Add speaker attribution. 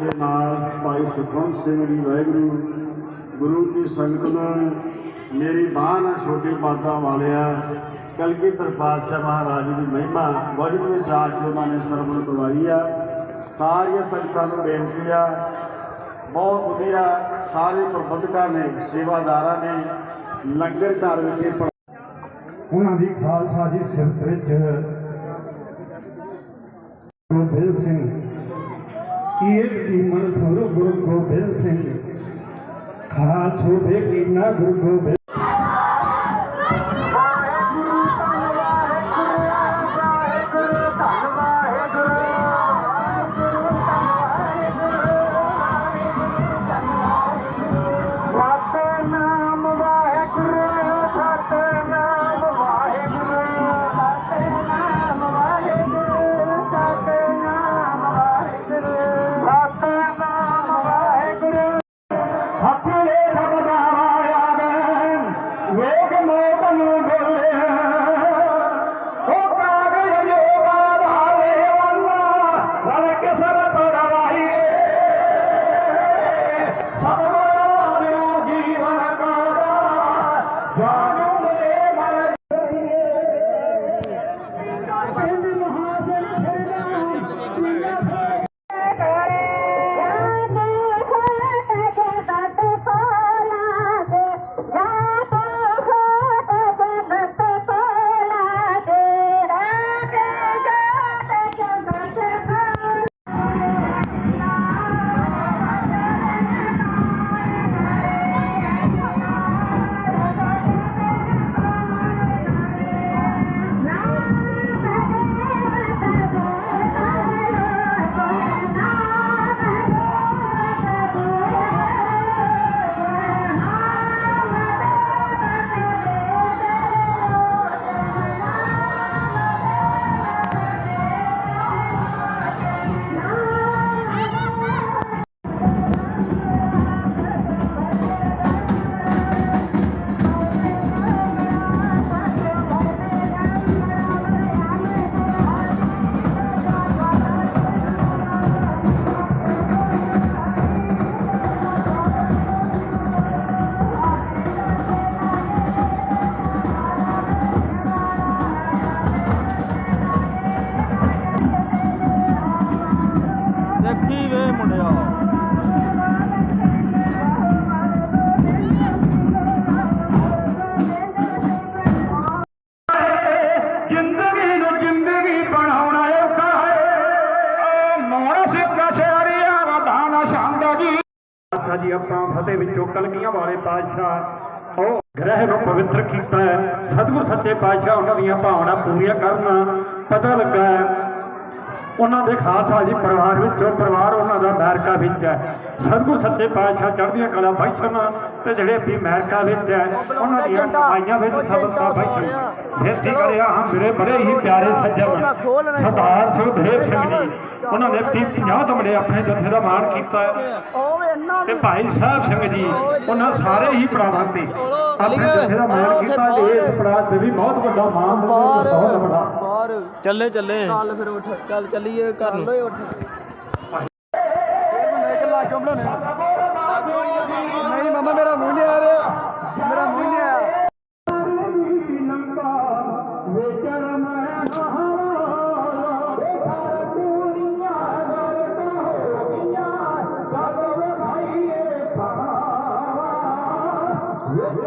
Speaker 1: ਦੇ ਨਾਲ ਭਾਈ ਸੁਖਵੰਤ ਸਿੰਘ ਜੀ, ਵਾਹਿਗੁਰੂ, ਗੁਰੂ ਕੀ ਸੰਗਤ ਨੂੰ ਮੇਰੀ ਬਾਂਹ ਨਾਲ ਛੋਟੀ ਬਾਤਾਂ ਵਾਲਿਆ, ਕਲਗੀਧਰ ਪਾਤਸ਼ਾਹ ਮਹਾਰਾਜ ਦੀ ਮਹਿਮਾ ਵਜਦ ਵਿੱਚ ਆ ਕੇ ਉਹਨਾਂ ਨੇ ਸਰਵਣ ਕਰਵਾਈ ਆ। ਸਾਰੀਆਂ ਸੰਗਤਾਂ ਨੂੰ ਬੇਨਤੀ ਆ ਬਹੁਤ ਵਧੀਆ ਸਾਰੇ ਪ੍ਰਬੰਧਕਾਂ ਨੇ, ਸੇਵਾਦਾਰਾਂ ਨੇ ਲੰਗਰ ਘਰ ਵਿਖੇ
Speaker 2: ਉਹਨਾਂ ਦੀ ਖਾਲਸਾ ਦੀ ਸਿਫਤ ਵਿੱਚ ਗੋਬਿੰਦ ਸਿੰਘ। ਏਕ ਦੀ ਮਨਸੂਰ ਗੁਰੂ ਗੋਬਿੰਦ ਸਿੰਘ? ਖਾਲਸੋ ਦੇ ਕੀਨਾ ਗੁਰੂ ਗੋਬਿੰਦ Father. ਜੀ। ਆਪਾਂ ਫਤਿਹ ਵਿੱਚੋਂ ਕਲਗੀਆਂ ਵਾਲੇ ਪਾਤਸ਼ਾਹ ਉਹ ਗ੍ਰਹਿ ਨੂੰ ਪਵਿੱਤਰ ਕੀਤਾ ਹੈ। ਸਤਿਗੁਰ ਸੱਚੇ ਪਾਤਸ਼ਾਹ ਉਹਨਾਂ ਦੀਆਂ ਭਾਵਨਾ ਪੂਰੀਆਂ ਕਰਨ ਪਤਾ ਲੱਗਾ ਉਹਨਾਂ ਦੇ ਖਾਲਸਾ ਜੀ ਪਰਿਵਾਰ ਵਿੱਚੋਂ ਪਰਿਵਾਰ ਉਹਨਾਂ ਦਾ ਅਮਰੀਕਾ ਵਿੱਚ ਹੈ। ਸਤਿਗੁਰ ਸੱਚੇ ਪਾਤਸ਼ਾਹ ਚੜ੍ਹਦੀਆਂ ਕਲਾ ਬੈਠਣ ਤੇ ਜਿਹੜੇ ਵੀ ਅਮਰੀਕਾ ਵਿੱਚ ਹੈ ਉਹਨਾਂ ਦੀਆਂ ਕਮਾਈਆਂ ਵਿੱਚ ਸਬਕਾ ਬੈਠਣ ਬੇਨਤੀ ਕਰਿਆ ਹਾਂ ਮੇਰੇ ਬੜੇ ਹੀ ਪਿਆਰੇ ਸੱਜਣ। ਸਰਦਾਰ ਸੁਖਦੇਵ ਸਿੰਘ ਜੀ ਉਹਨਾਂ ਨੇ 50 ਤਮੜੇ ਆਪਣੇ ਜਥੇ ਦਾ ਮਾਣ ਕੀਤਾ। ਤੇ ਭਾਈ ਸਾਹਿਬ ਸਿੰਘ ਜੀ ਉਹਨਾਂ ਸਾਰੇ ਹੀ ਪੜਾਵਾਂ ਤੇ ਆਪਣੇ ਜਥੇ ਦਾ ਮਾਣ ਕੀਤਾ। ਇਸ ਪੜਾਅ ਤੇ ਵੀ ਬਹੁਤ ਵੱਡਾ ਮਾਣ ਬਹੁਤ ਵੱਡਾ।
Speaker 3: ਬਾਹਰ ਚੱਲੇ ਚੱਲੇ ਚੱਲ ਫਿਰ ਉੱਠ ਚੱਲ ਚੱਲੀਏ ਘਰ ਨੂੰ ਉੱਠ ਨਹੀਂ ਮਮਾ ਮੇਰਾ ਮੂੰਹ ਨਹੀਂ ਆ ਰਿਹਾ ਮੇਰਾ ਮੂੰਹ ਨਹੀਂ ਆਇਆ
Speaker 2: Yeah.